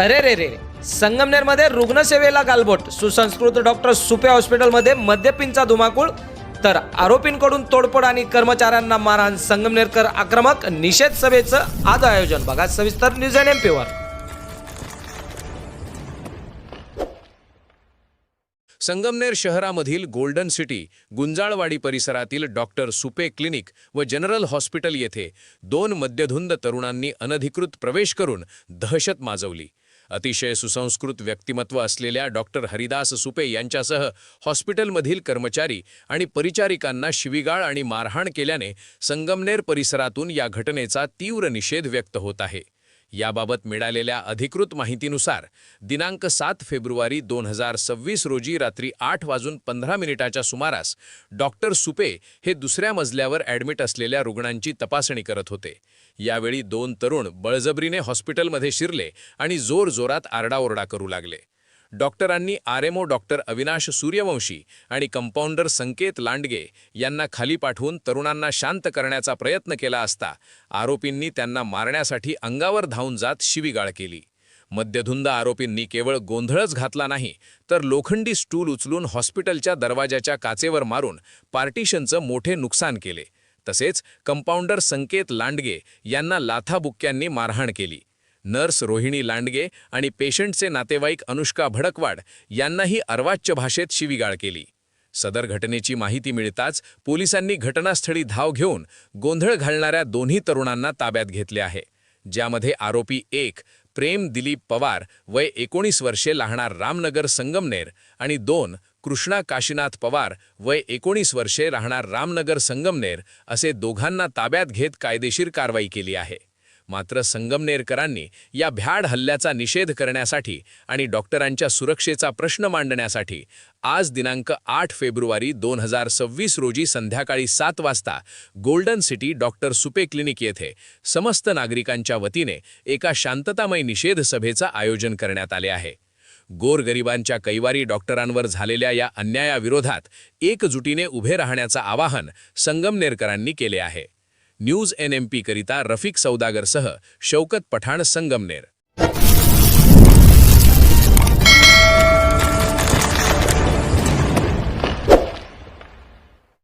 अरे रे रे संगमनेरमध्ये रुग्णसेवेला गालबोट. सुसंस्कृत डॉक्टर सुपे हॉस्पिटलमध्ये मद्यपिंचा धुमाकूळ. तर आरोपींकडून तोडफोड आणि कर्मचाऱ्यांना मारहाण संगमनेरकर आक्रमक. निषेध सभेचं आज आयोजन. बघा सविस्तर न्यूज एन एम पीवर संगमनेर शहरामधील गोल्डन सिटी गुंजाळवाडी परिसरातील डॉक्टर सुपे क्लिनिक व जनरल हॉस्पिटल येथे दोन मद्यधुंद तरुणांनी अनधिकृत प्रवेश करून दहशत माजवली. अतिशय सुसंस्कृत व्यक्तिमत्व असलेल्या डॉक्टर हरिदास सुपे यांच्यासह हॉस्पिटलमधील कर्मचारी आणि परिचारिकांना शिवीगाळ आणि मारहाण केल्याने संगमनेर परिसरातून या घटनेचा तीव्र निषेध व्यक्त होत आहे. याबाबत मिळालेल्या अधिकृत माहितीनुसार दिनांक सात फेब्रुवारी दोन हजार सव्वीस रोजी रात्री आठ वाजून पंधरा मिनिटाच्या सुमारास डॉक्टर सुपे हे दुसऱ्या मजल्यावर ॲडमिट असलेल्या रुग्णांची तपासणी करत होते. यावेळी दोन तरुण बळजबरीने हॉस्पिटलमध्ये शिरले आणि जोरजोरात आरडाओरडा करू लागले. डॉक्टरांनी आरएमओ डॉक्टर अविनाश सूर्यवंशी आणि कंपाऊंडर संकेत लांडगे यांना खाली पाठवून तरुणांना शांत करण्याचा प्रयत्न केला असता आरोपींनी त्यांना मारण्यासाठी अंगावर धावून जात शिवीगाळ केली. मद्यधुंद आरोपींनी केवळ गोंधळच घातला नाही तर लोखंडी स्टूल उचलून हॉस्पिटलच्या दरवाजाच्या काचेवर मारून पार्टिशनचं मोठे नुकसान केले. तसेच कंपाऊंडर संकेत लांडगे यांना लाथाबुक्क्यांनी मारहाण केली. नर्स रोहिणी लांडगे आणि पेशंटचे नातेवाईक अनुष्का भडकवाड यांनाही अर्वाच्य भाषेत शिवीगाळ केली. सदर घटनेची माहिती मिळताच पोलिसांनी घटनास्थळी धाव घेऊन गोंधळ घालणाऱ्या दोन्ही तरुणांना ताब्यात घेतले आहे. ज्यामध्ये आरोपी एक प्रेम दिलीप पवार वय एकोणीस वर्षे राहणार रामनगर संगमनेर आणि दोन कृष्णा काशीनाथ पवार वय एकोणीस वर्षे राहणार रामनगर संगमनेर असे दोघांना ताब्यात घेत कायदेशीर कारवाई केली आहे. मात्र संगमनेरकरांनी या भ्याड हल्ल्याचा निषेध करण्यासाठी आणि डॉक्टरांच्या सुरक्षेचा प्रश्न मांडण्यासाठी आज दिनांक आठ फेब्रुवारी दोन हजार सव्वीस रोजी संध्याकाळी सात वाजता golden city doctor Supe clinic येथे समस्त नागरिकांच्या वतीने एका शांततामय निषेध सभेचं आयोजन करण्यात आले आहे. गोरगरिबांच्या कैवारी डॉक्टरांवर झालेल्या या अन्यायाविरोधात एकजुटीने उभे राहण्याचं आवाहन संगमनेरकरांनी केले आहे. न्यूज एन एम पी करिता रफिक सौदागरसह शौकत पठाण संगमनेर.